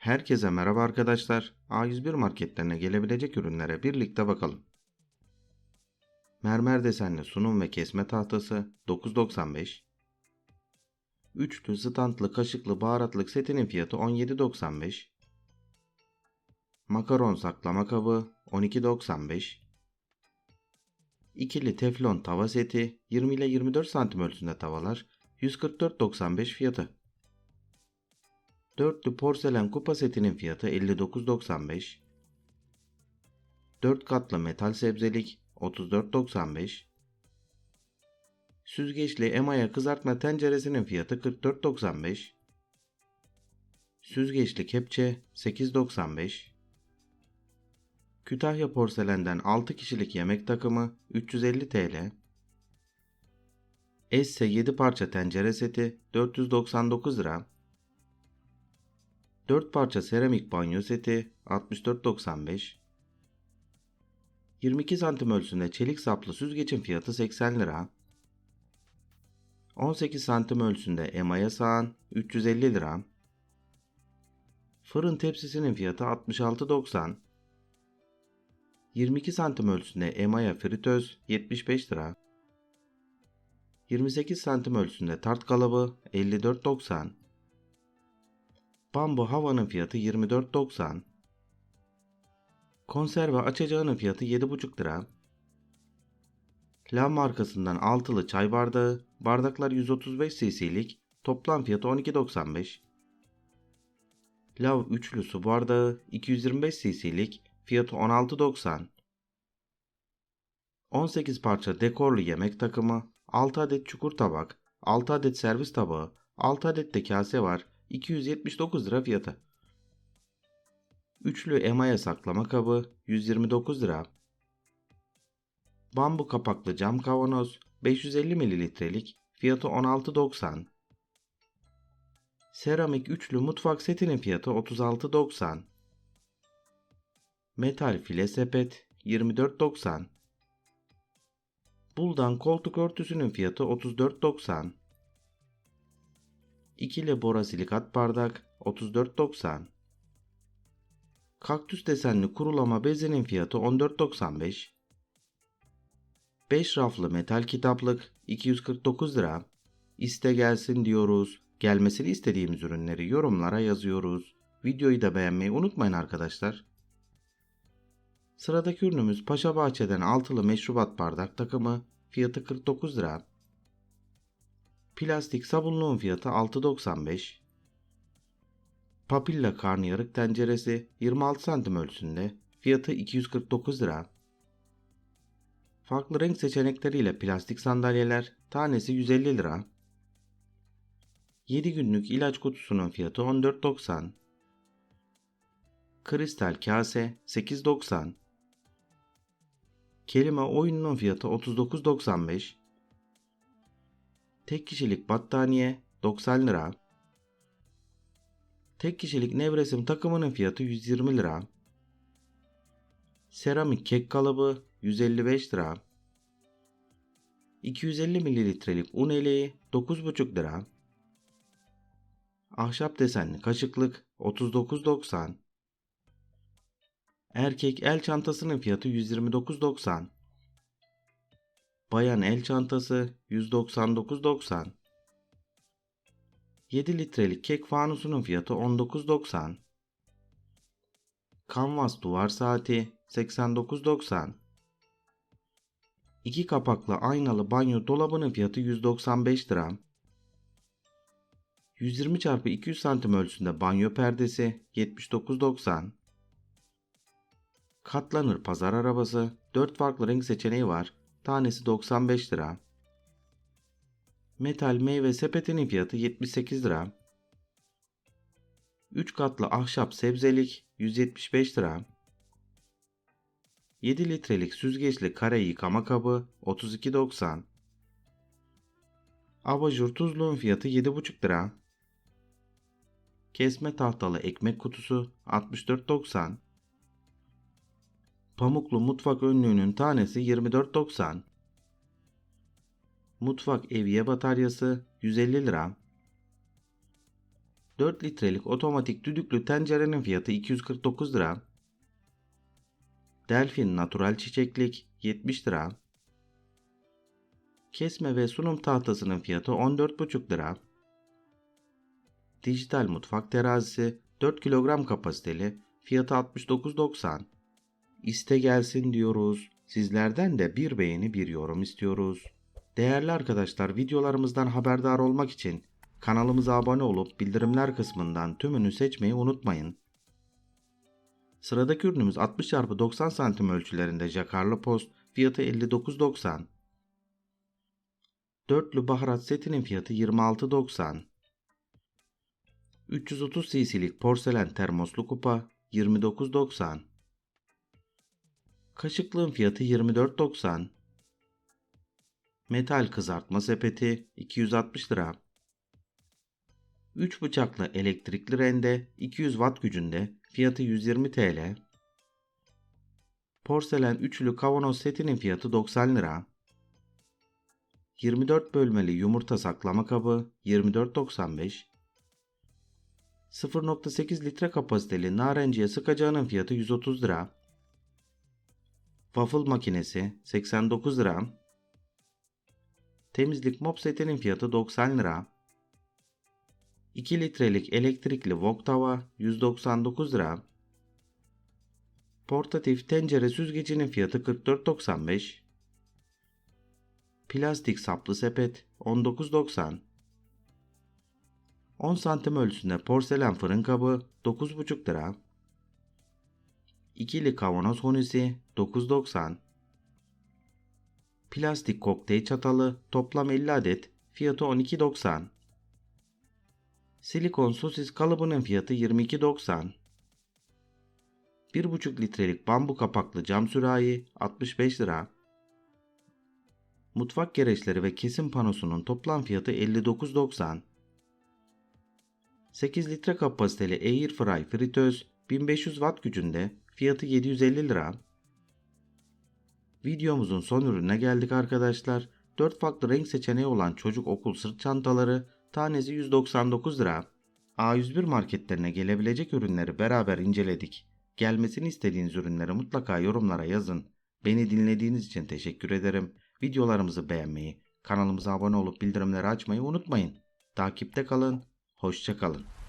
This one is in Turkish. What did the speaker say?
Herkese merhaba arkadaşlar. A101 marketlerine gelebilecek ürünlere birlikte bakalım. Mermer desenli sunum ve kesme tahtası 9.95. Üçlü standlı kaşıklı baharatlık setinin fiyatı 17.95. Makaron saklama kabı 12.95. İkili teflon tava seti 20 ile 24 santim ölçüsünde tavalar 144.95 fiyatı. Dörtlü porselen kupa setinin fiyatı 59.95. 4 katlı metal sebzelik 34.95. Süzgeçli emaya kızartma tenceresinin fiyatı 44.95. Süzgeçli kepçe 8.95. Kütahya porselenden 6 kişilik yemek takımı 350 TL. Esse 7 parça tencere seti 499 lira. 4 parça seramik banyo seti 64.95. 22 santim ölçüsünde çelik saplı süzgecin fiyatı 80 lira. 18 santim ölçüsünde emaya sağan 350 lira. Fırın tepsisinin fiyatı 66.90. 22 santim ölçüsünde emaya fritöz 75 lira. 28 santim ölçüsünde tart kalıbı 54.90. Bambu havanın fiyatı 24.90. Konserve açacağının fiyatı 7,5 lira. Lav markasından altılı çay bardağı, bardaklar 135 cc'lik, toplam fiyatı 12.95. Lav üçlü su bardağı 225 cc'lik, fiyatı 16.90. 18 parça dekorlu yemek takımı, 6 adet çukur tabak, 6 adet servis tabağı, 6 adet de kase var, 279 lira fiyatı. Üçlü emaya saklama kabı 129 lira. Bambu kapaklı cam kavanoz 550 mililitrelik fiyatı 16.90. Seramik üçlü mutfak setinin fiyatı 36.90. Metal file sepet 24.90. Buldan koltuk örtüsünün fiyatı 34.90. İkili borasilikat bardak 34.90. Kaktüs desenli kurulama bezinin fiyatı 14.95. 5 raflı metal kitaplık 249 lira. İste gelsin diyoruz. Gelmesini istediğimiz ürünleri yorumlara yazıyoruz. Videoyu da beğenmeyi unutmayın arkadaşlar. Sıradaki ürünümüz Paşa Bahçe'den altılı meşrubat bardak takımı fiyatı 49 lira. Plastik sabunluğun fiyatı 6.95. Papilla karnıyarık tenceresi 26 santim ölçüsünde fiyatı 249 lira. Farklı renk seçenekleriyle plastik sandalyeler tanesi 150 lira. 7 günlük ilaç kutusunun fiyatı 14.90. Kristal kase 8.90. Kelime oyununun fiyatı 39.95. Tek kişilik battaniye 90 lira. Tek kişilik nevresim takımının fiyatı 120 lira. Seramik kek kalıbı 155 lira. 250 mililitrelik un eleği 9,5 lira. Ahşap desenli kaşıklık 39.90. Erkek el çantasının fiyatı 129.90. Bayan el çantası 199.90. 7 litrelik kek fanusunun fiyatı 19.90. Canvas duvar saati 89.90. 2 kapaklı aynalı banyo dolabının fiyatı 195 lira. 120 x 200 cm ölçüsünde banyo perdesi 79.90. Katlanır pazar arabası 4 farklı renk seçeneği var. Tanesi 95 lira. Metal meyve sepetinin fiyatı 78 lira. 3 katlı ahşap sebzelik 175 lira. 7 litrelik süzgeçli kare yıkama kabı 32.90. Abajur tuzluğun fiyatı 7,5 lira. Kesme tahtalı ekmek kutusu 64.90. Pamuklu mutfak önlüğünün tanesi 24.90. Mutfak evye bataryası 150 lira. 4 litrelik otomatik düdüklü tencerenin fiyatı 249 lira. Delfin natural çiçeklik 70 lira. Kesme ve sunum tahtasının fiyatı 14,5 lira. Dijital mutfak terazisi 4 kilogram kapasiteli fiyatı 69.90. İste gelsin diyoruz. Sizlerden de bir beğeni bir yorum istiyoruz. Değerli arkadaşlar videolarımızdan haberdar olmak için kanalımıza abone olup bildirimler kısmından tümünü seçmeyi unutmayın. Sıradaki ürünümüz 60x90 santim ölçülerinde jakarlı post fiyatı 59.90. Dörtlü baharat setinin fiyatı 26.90. 330 cc'lik porselen termoslu kupa 29.90. Kaşıklığın fiyatı 24.90. Metal kızartma sepeti 260 lira. 3 bıçaklı elektrikli rende 200 watt gücünde fiyatı 120 TL. Porselen üçlü kavanoz setinin fiyatı 90 lira. 24 bölmeli yumurta saklama kabı 24.95. 0.8 litre kapasiteli narenciye sıkacağının fiyatı 130 lira. Waffle makinesi 89 lira. Temizlik mop setinin fiyatı 90 lira. 2 litrelik elektrikli wok tava 199 lira. Portatif tencere süzgecinin fiyatı 44.95. Plastik saplı sepet 19.90. 10 santim ölçüsünde porselen fırın kabı 9,5 lira. İkili kavanoz hunisi 9.90. Plastik kokteyl çatalı toplam 50 adet fiyatı 12.90. Silikon sosis kalıbının fiyatı 22.90. 1,5 litrelik bambu kapaklı cam sürahi 65 lira. Mutfak gereçleri ve kesim panosunun toplam fiyatı 59.90. 8 litre kapasiteli Airfry fritöz 1500 watt gücünde fiyatı 750 lira. Videomuzun son ürününe geldik arkadaşlar. 4 farklı renk seçeneği olan çocuk okul sırt çantaları tanesi 199 lira. A101 marketlerine gelebilecek ürünleri beraber inceledik. Gelmesini istediğiniz ürünleri mutlaka yorumlara yazın. Beni dinlediğiniz için teşekkür ederim. Videolarımızı beğenmeyi, kanalımıza abone olup bildirimleri açmayı unutmayın. Takipte kalın, hoşça kalın.